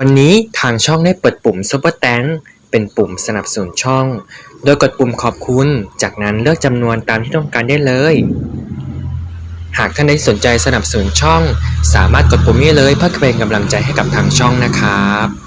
วันนี้ทางช่องได้เปิดปุ่ม Super t a n k เป็นปุ่มสนับสนุนช่อง โดยกดปุ่มขอบคุณ จากนั้นเลือกจำนวนตามที่ต้องการได้เลย หากท่านใดสนใจสนับสนุนช่อง สามารถกดปุ่มนี้เลยเพื่อเป็นกำลังใจให้กับทางช่องนะครับ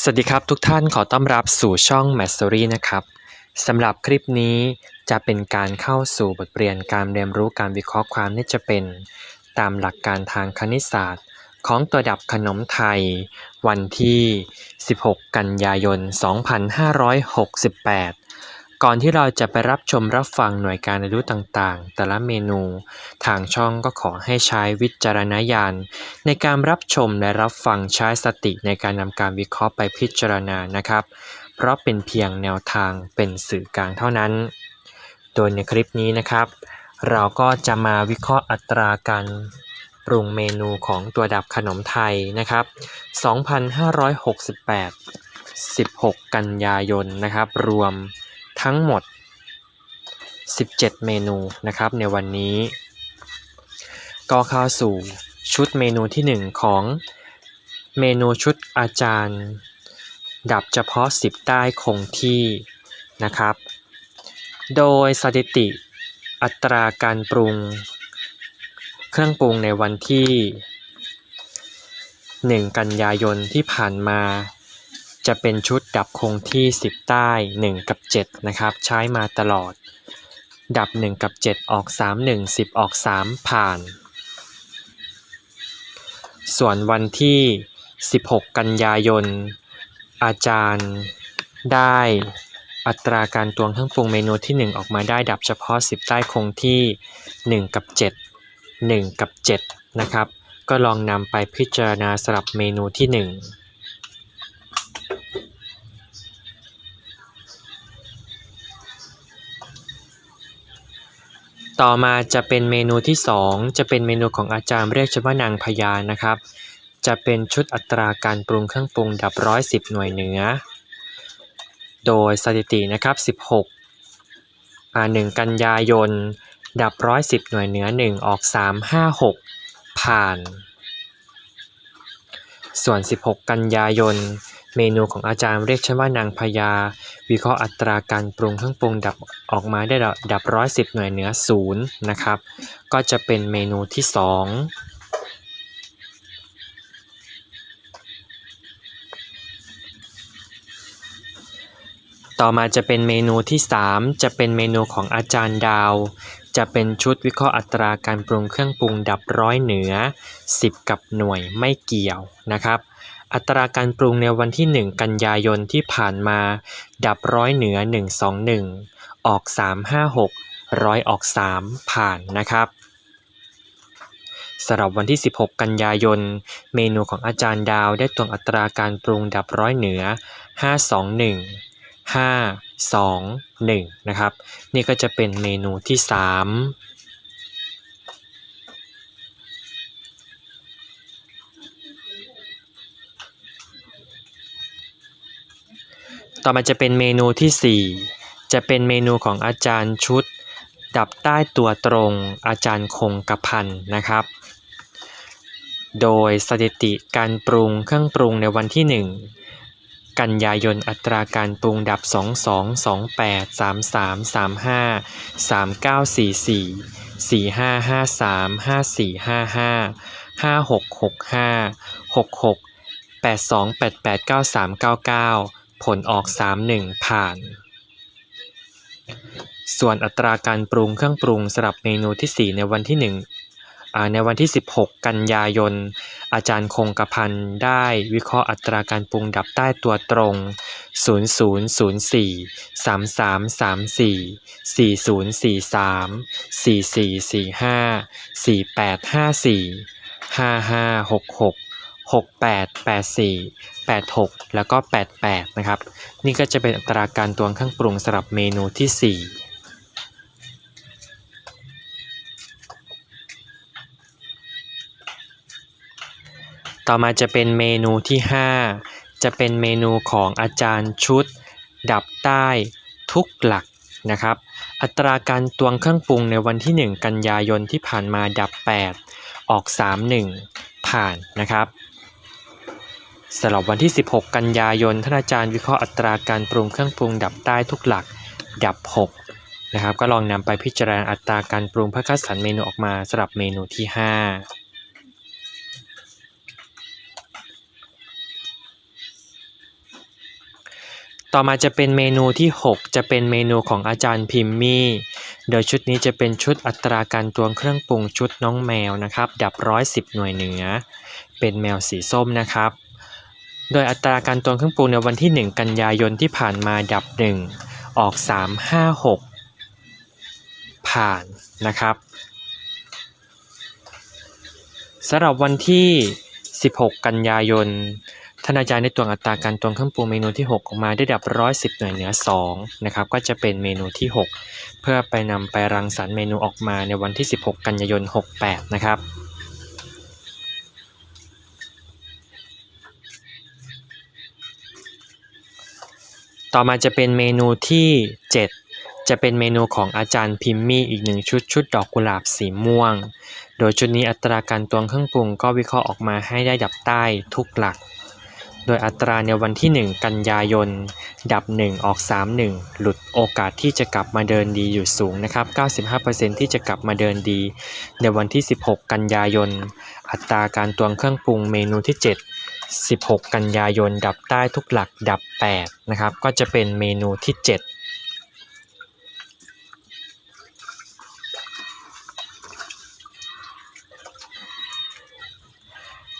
สวัสดีครับทุกท่านขอต้อนรับสู่ช่อง m a s t e r y นะครับสำหรับคลิปนี้จะเป็นการเข้าสู่บทเรียนการเรียนรู้การวิเคราะห์ความนี่จะเป็น ตามหลักการทางคณิตศาสตร์ ของตัวดับขนมไทย วันที่ 16 กันยายน 2568 ก่อนที่เราจะไปรับชมรับฟังหน่วยการเรียนรู้ต่างๆ แต่ละเมนู ทางช่องก็ขอให้ใช้วิจารณญาณในการรับชมและรับฟังใช้สติในการนำการวิเคราะห์ไปพิจารณานะครับ เพราะเป็นเพียงแนวทางเป็นสื่อกลางเท่านั้น โดยในคลิปนี้นะครับ เราก็จะมาวิเคราะห์อัตราการปรุงเมนูของตัวดับขนมไทยนะครับ 2568 16 กันยายนนะครับ รวม ทั้งหมด 17 เมนูนะครับในวันนี้ก็เข้าสู่ชุดเมนูที่ 1 ของเมนูชุดอาจารย์ ดับเฉพาะ 10ใต้คงที่นะครับ โดยสถิติอัตราการปรุง เครื่องปรุงในวันที่ 1 กันยายนที่ผ่านมา จะเป็นชุดดับคงที่ 10 ใต้ 1 กับ 7 นะครับ ใช้มาตลอด ดับ 1 กับ 7 ออก 3 1 10 ออก 3 ผ่าน ส่วนวันที่ 16 กันยายน อาจารย์ได้อัตราการตวงเครื่องปรุงเมนูที่ 1 ออกมาได้ดับเฉพาะ 10 ใต้คงที่ 1 กับ 7 1 กับ 7 นะครับ ก็ลองนำไปพิจารณาสลับเมนูที่ 1 ต่อมาจะเป็นเมนูที่ 2 จะเป็นเมนูของอาจารย์เรียกชื่อว่านางพญานะครับ จะเป็นชุดอัตราการปรุงเครื่องปรุงดับร้อยสิบหน่วยเหนือ โดยสถิตินะครับ 16อ่า1กันยายน ดับร้อยสิบหน่วยเหนือ 1 ออก 3 5 6 ผ่าน ส่วน 16 กันยายน เมนูของอาจารย์เรียกชื่อว่านางพญา วิเคราะห์อัตราการปรุงเครื่องปรุงดับออกมาได้ดับร้อยสิบหน่วยเหนือศูนย์นะครับ ก็จะเป็นเมนูที่2ต่อมาจะเป็นเมนูที่ 3 จะเป็นเมนูของอาจารย์ดาว จะเป็นชุดวิเคราะห์อัตราการปรุงเครื่องปรุงดับร้อยเหนือ 10 กับหน่วยไม่เกี่ยวนะครับ อัตราการปรุงในวันที่ 1 กันยายนที่ผ่านมา ดับร้อยเหนือ 121 ออก 356 ร้อยออก 3 ผ่านนะครับสำหรับวันที่ 16 กันยายน เมนูของอาจารย์ดาวได้ตวงอัตราการปรุงดับร้อยเหนือ 521 5 2 1 นะครับ นี่ก็จะเป็นเมนูที่ 3 ต่อมาจะเป็นเมนูที่ 4 จะเป็นเมนูของอาจารย์ชุด ดับใต้ตัวตรงอาจารย์คงกระพันนะครับ โดยสถิติการปรุงเครื่องปรุงในวันที่ 1 กันยายนอัตราการปรุงดับ 22 28 33 35 39 44 45 53 54 55 56 65 66 82 88 93 99 ผลออก 31 ผ่าน ส่วนอัตราการปรุงเครื่องปรุงสำหรับเมนูที่ 4 ในวันที่1อ่าในวันที่ 16 กันยายน อาจารย์คงกระพันได้วิเคราะห์อัตราการปรุงดับใต้ตัวตรง 0004 3334 4043 4445 4854 5566 6884 86 แล้วก็ 88 นะครับ นี่ก็จะเป็นอัตราการตวงเครื่องปรุงสำหรับเมนูที่ 4ต่อมาจะเป็นเมนูที่ 5 จะเป็นเมนูของอาจารย์ชุด ดับใต้ทุกหลักนะครับ อัตราการตวงเครื่องปรุงในวันที่ 1 กันยายนที่ผ่านมาดับ 8 ออก 31 ผ่านนะครับ สำหรับวันที่ 16 กันยายนท่านอาจารย์วิเคราะห์อัตราการปรุงเครื่องปรุงดับใต้ทุกหลักดับ 6 นะครับ ก็ลองนำไปพิจารณาอัตราการปรุงเพื่อคัดสรรเมนูออกมาสำหรับเมนูที่ 5ต่อมาจะเป็นเมนูที่ 6 จะเป็นเมนูของอาจารย์พิมมี่ โดยชุดนี้จะเป็นชุดอัตราการตวงเครื่องปรุงชุดน้องแมวนะครับ ดับร้อยสิบหน่วยเหนือ เป็นแมวสีส้มนะครับ โดยอัตราการตวงเครื่องปรุงในวันที่ 1 กันยายนที่ผ่านมาดับ 1 ออก 3 5 6 ผ่านนะครับสำหรับวันที่ 16 กันยายนท่านอาจารย์ได้ตวงอัตราการตวงเครื่องปรุงเมนูที่ 6 ออกมาได้ดับร้อยสิบหน่วยเหนือ2นะครับก็จะเป็นเมนูที่ 6 เพื่อไปนำไปรังสรรค์เมนูออกมาในวันที่ 16 กันยายน 68 นะครับ ต่อมาจะเป็นเมนูที่ 7 จะเป็นเมนูของอาจารย์พิมมี่อีกหนึ่งชุดชุดดอกกุหลาบสีม่วง โดยชุดนี้อัตราการตวงเครื่องปรุงก็วิเคราะห์ออกมาให้ได้ดับใต้ทุกหลัก โดยอัตราในวันที่ 1 กันยายน ดับ 1 ออก 31 หลุดโอกาสที่จะกลับมาเดินดีอยู่สูงนะครับ 95%ที่จะกลับมาเดินดี ในวันที่ 16 กันยายน อัตราการตวงเครื่องปรุงเมนูที่ 7 16 กันยายน ดับใต้ทุกหลักดับ 8 นะครับ ก็จะเป็นเมนูที่ 7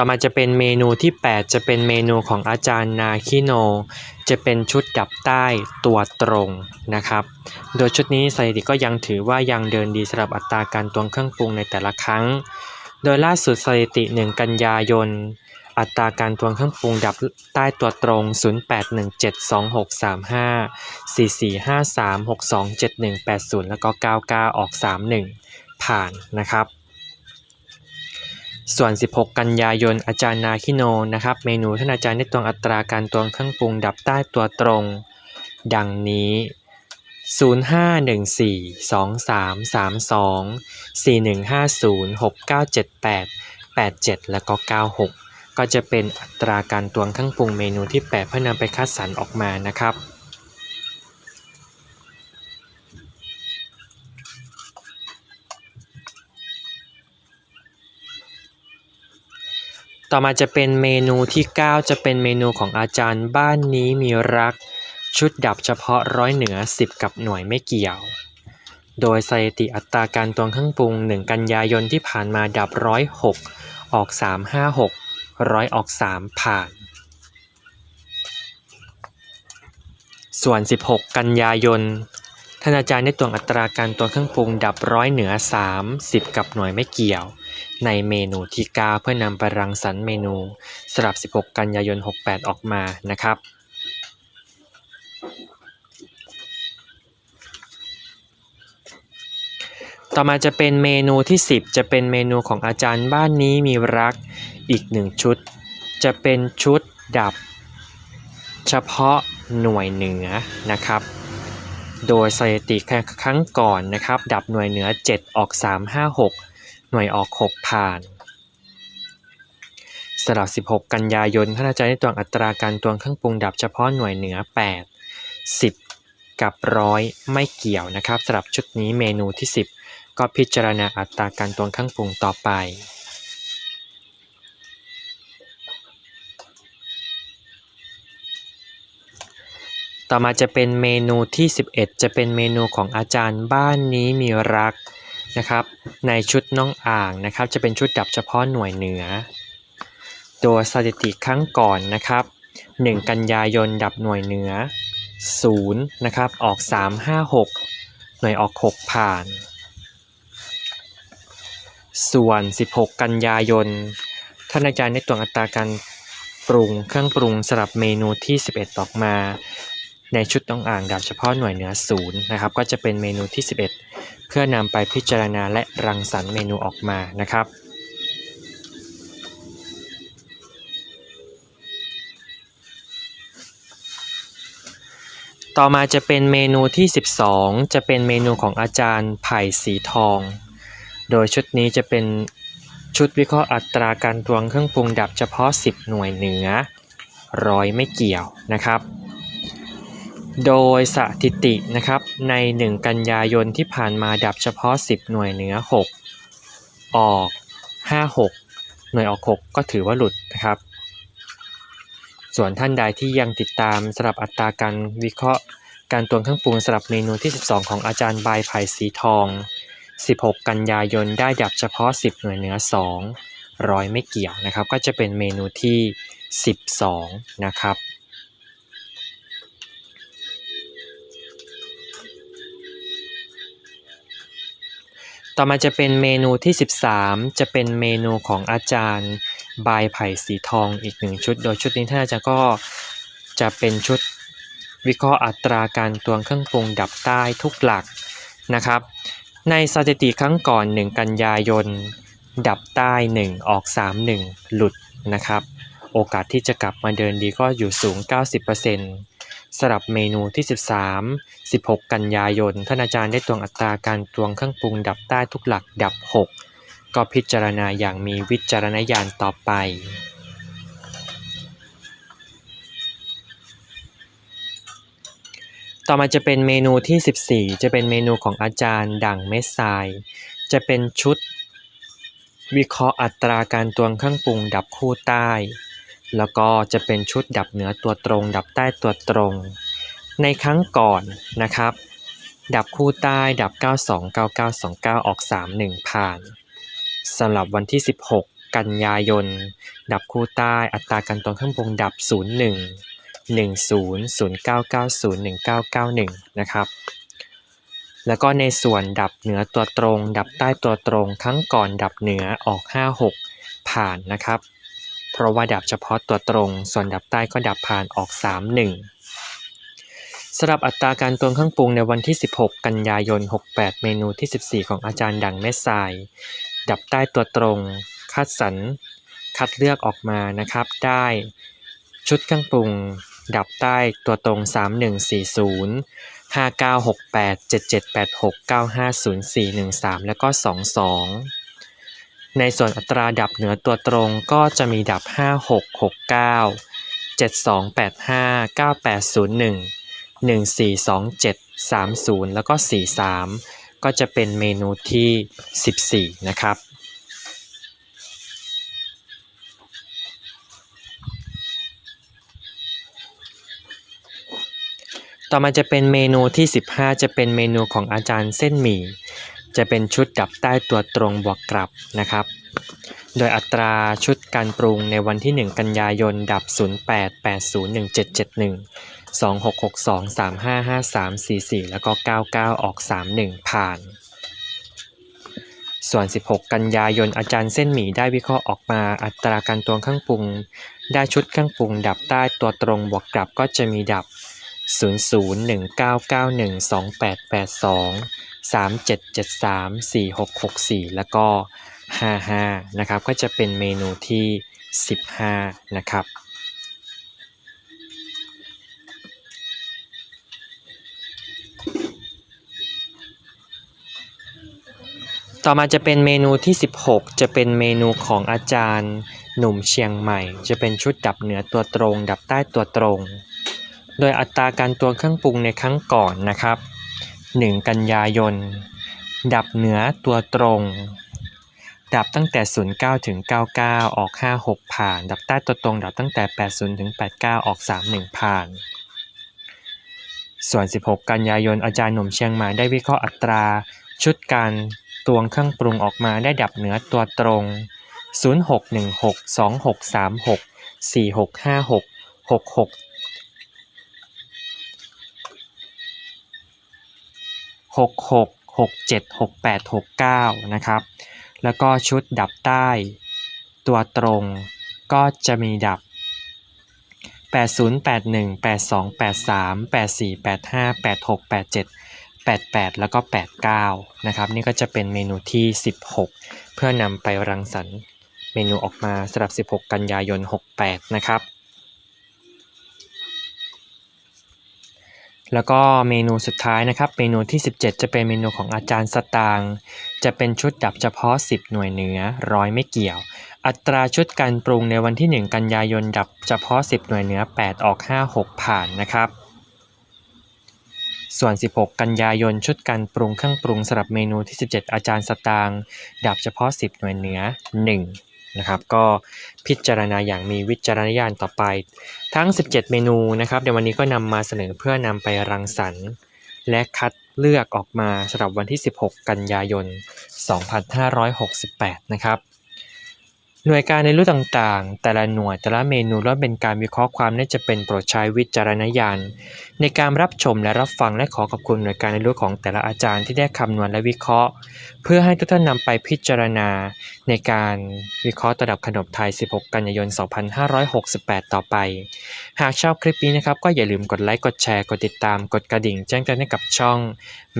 ต่อมาจะเป็นเมนูที่ 8 จะเป็นเมนูของอาจารย์นาคิโน จะเป็นชุดดับใต้ตัวตรงนะครับ โดยชุดนี้สถิติก็ยังถือว่ายังเดินดีสำหรับอัตราการตวงเครื่องปรุงในแต่ละครั้ง โดยล่าสุดสถิติ 1 กันยายน อัตราการตวงเครื่องปรุงดับใต้ตัวตรง 08172635 4453627180 แล้วก็ 99 ออก 31 ผ่านนะครับ ส่วน 16 กันยายน อาจารย์นาคิโนนะครับ เมนูท่านอาจารย์ได้ตวงอัตราการตวงเครื่องปรุงดับใต้ตัวตรง ดังนี้05142332 4150 6978 87 แล้วก็ 96 ก็จะเป็นอัตราการตวงเครื่องปรุงเมนูที่ 8 เพื่อนำไปคัดสรรออกมานะครับ ต่อมาจะเป็นเมนูที่ 9 จะเป็นเมนูของอาจารย์บ้านนี้มีรักชุดดับเฉพาะร้อยเหนือ 10 กับหน่วยไม่เกี่ยว โดยสถิติอัตราการตวงเครื่องปรุง 1 กันยายนที่ผ่านมาดับร้อยหกออก 356 ร้อยออก3ผ่าน ส่วน 16 กันยายนท่านอาจารย์ได้ตวงอัตราการตวงเครื่องปรุงดับร้อยเหนือ3 10กับหน่วยไม่เกี่ยว ในเมนูที่ 9 เพื่อนำไปรังสรรค์เมนูสำหรับ 16 กันยายน 68 ออกมานะครับ ต่อมาจะเป็นเมนูที่ 10 จะเป็นเมนูของอาจารย์บ้านนี้มีรัก อีกหนึ่งชุด จะเป็นชุดดับ เฉพาะหน่วยเหนือนะครับ โดยสถิติครั้งก่อนนะครับ ดับหน่วยเหนือ 7 ออก 356 หน่วยออก 6 ผ่านสำหรับ 16 กันยายนท่านอาจารย์ได้ตวงอัตราการตวงเครื่องปรุงดับเฉพาะหน่วยเหนือ 8 10 กับร้อยไม่เกี่ยวนะครับสำหรับชุดนี้เมนูที่ 10 ก็พิจารณาอัตราการตวงเครื่องปรุงต่อไป ต่อมาจะเป็นเมนูที่ 11 จะเป็นเมนูของอาจารย์บ้านนี้มีรักนะครับ ในชุดน้องอ่างนะครับ จะเป็นชุดดับเฉพาะหน่วยเหนือโดยสถิติครั้งก่อนนะครับ 1 กันยายนดับหน่วยเหนือ0นะครับออก 356 หน่วยออก 6 ผ่าน ส่วน 16 กันยายนท่านอาจารย์ได้ตวงอัตราการปรุงเครื่องปรุงสำหรับเมนูที่ 11 ออกมา ในชุดต้องอ่านดับเฉพาะหน่วยเหนือศูนย์นะครับ ก็จะเป็นเมนูที่ 11 เพื่อนำไปพิจารณาและรังสรรค์เมนูออกมานะครับต่อมาจะเป็นเมนูที่ 12 จะเป็นเมนูของอาจารย์ไผ่สีทอง โดยชุดนี้จะเป็นชุดวิเคราะห์อัตราการตวงเครื่องปรุงดับเฉพาะ 10 หน่วยเหนือร้อยไม่เกี่ยวนะครับ โดยสถิตินะครับใน 1 กันยายนที่ผ่านมาดับเฉพาะ 10 หน่วยเหนือ 6 ออก 56 หน่วยออก 6 ก็ถือว่าหลุดนะครับ ส่วนท่านใดที่ยังติดตามสำหรับอัตราการวิเคราะห์ การตวงเครื่องปรุงสำหรับเมนูที่ 12 ของอาจารย์บายไผ่สีทอง 16 กันยายนได้ดับเฉพาะ 10 หน่วยเหนือ 2 ร้อยไม่เกี่ยวนะครับ ก็จะเป็นเมนูที่ 12 นะครับ ต่อมาจะเป็นเมนูที่ 13 จะเป็นเมนูของอาจารย์บายไผ่สีทองอีกหนึ่งชุด โดยชุดนี้ท่านอาจารย์ก็จะเป็นชุดวิเคราะห์อัตราการตวงเครื่องปรุงดับใต้ทุกหลักนะครับ ในสถิติครั้งก่อน 1 กันยายน ดับใต้ 1 ออก 3 1 หลุดนะครับ โอกาสที่จะกลับมาเดินดีก็อยู่สูง 90% สำหรับเมนูที่ 13 16 กันยายน ท่านอาจารย์ได้ตวงอัตราการตวงเครื่องปรุงดับใต้ทุกหลักดับ 6 ก็พิจารณาอย่างมีวิจารณญาณต่อไปต่อมาจะเป็นเมนูที่ 14 จะเป็นเมนูของอาจารย์ดั่งเมสไซจะเป็นชุด วิเคราะห์อัตราการตวงเครื่องปรุงดับคู่ใต้ แล้วก็จะเป็นชุดดับเหนือตัวตรง ดับใต้ตัวตรง ในครั้งก่อนนะครับ ดับคู่ใต้ดับ 929929 ออก 31 ผ่านสำหรับวันที่ 16 กันยายน ดับคู่ใต้อัตราการตวงเครื่องปรุงดับ 01 10 0990 1991 นะครับ แล้วก็ในส่วนดับเหนือตัวตรง ดับใต้ตัวตรง ครั้งก่อนดับเหนือออก 56 ผ่านนะครับ เพราะว่าดับเฉพาะตัวตรง ส่วนดับใต้ก็ดับผ่านออก 31สำหรับอัตราการตวงเครื่องปรุงในวันที่ 16 กันยายน 68 เมนูที่ 14 ของอาจารย์ดังแม่ทราย ดับใต้ตัวตรง คัดสรรคัดเลือกออกมานะครับ ได้ชุดเครื่องปรุง ดับใต้ตัวตรง 3140 5968 7786 950413 แล้วก็ 22 ในส่วนอัตราดับเหนือตัวตรงก็จะมีดับ 5669 7285 9801 1427 30 แล้วก็ 43 ก็จะเป็นเมนูที่ 14 นะครับ ต่อมาจะเป็นเมนูที่ 15 จะเป็นเมนูของอาจารย์เส้นหมี่ จะเป็นชุดดับใต้ตัวตรงบวกกลับนะครับ โดยอัตราชุดการปรุงในวันที่ 1 กันยายน ดับ 08801771 2662 3553 44 แล้วก็ 99 ออก 31 ผ่าน ส่วน 16 กันยายนอาจารย์เส้นหมี่ได้วิเคราะห์ออกมาอัตราการตวงเครื่องปรุง ได้ชุดเครื่องปรุง ดับใต้ตัวตรงบวกกลับก็จะมีดับ 0019912882 3773 4664 แล้วก็ 55 นะครับ ก็จะเป็นเมนูที่ 15 นะครับต่อมาจะเป็นเมนูที่ 16 จะเป็นเมนูของอาจารย์หนุ่มเชียงใหม่ จะเป็นชุดดับเหนือตัวตรง ดับใต้ตัวตรง โดยอัตราการตวงเครื่องปรุงในครั้งก่อนนะครับ 1 กันยายน ดับเหนือตัวตรง ดับตั้งแต่ 09 ถึง 99 ออก 56 ผ่าน ดับใต้ตัวตรง ดับตั้งแต่ 80 ถึง 89 ออก 31 ผ่าน ส่วน 16 กันยายน อาจารย์หนุ่มเชียงใหม่ได้วิเคราะห์อัตราชุดการตวงเครื่องปรุงออกมาได้ดับเหนือตัวตรง 0616 2636 4656 66 66 67 68 69 นะครับ แล้วก็ชุดดับใต้ ตัวตรงก็จะมีดับ 8081 82 83 84 85 86 87 88 แล้วก็ 89 นะครับ นี่ก็จะเป็นเมนูที่ 16 เพื่อนำไปรังสรรค์เมนูออกมาสำหรับ 16 กันยายน 68 นะครับ แล้วก็เมนูสุดท้ายนะครับ เมนูที่ 17 จะเป็นเมนูของอาจารย์สตางค์จะเป็นชุดดับเฉพาะ 10 หน่วยเหนือร้อยไม่เกี่ยว อัตราชุดการปรุงในวันที่ 1 กันยายนดับเฉพาะ 10 หน่วยเหนือ 8 ออก 5 6 ผ่านนะครับ ส่วน 16 กันยายนชุดการปรุงเครื่องปรุงสำหรับเมนูที่ 17 อาจารย์สตางค์ดับเฉพาะ 10 หน่วยเหนือ 1 นะครับ ก็พิจารณาอย่างมีวิจารณญาณต่อไป ทั้ง 17 เมนูนะครับในววันนี้ก็นำมาเสนอเพื่อนำไปรังสรรค์ และคัดเลือกออกมาสำหรับวันที่ 16 กันยายน 2568 นะครับ หน่วยการในรู้ต่างๆ แต่ละหน่วยแต่ละเมนูล้วนเป็นการวิเคราะห์ความน่าจะเป็นโปรดใช้วิจารณญาณในการรับชมและรับฟังและขอขอบคุณหน่วยการในรู้ของแต่ละอาจารย์ที่ได้คำนวณและวิเคราะห์ เพื่อให้ทุกท่านนำไปพิจารณา ในการวิเคราะห์ตลับขนมไทย 16 กันยายน 2568 ต่อไป หากชอบคลิปนี้นะครับก็อย่าลืมกดไลค์กดแชร์กดติดตามกดกระดิ่ง แจ้งเตือนให้กับช่อง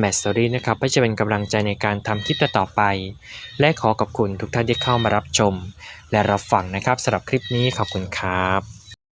m a t s o r y นะครับเพื่อจะเป็นกำลังใจในการทำคลิปต่อไป และขอขอบคุณทุกท่านที่เข้ามารับชม และรับฟังนะครับสำหรับคลิปนี้ขอบคุณครับ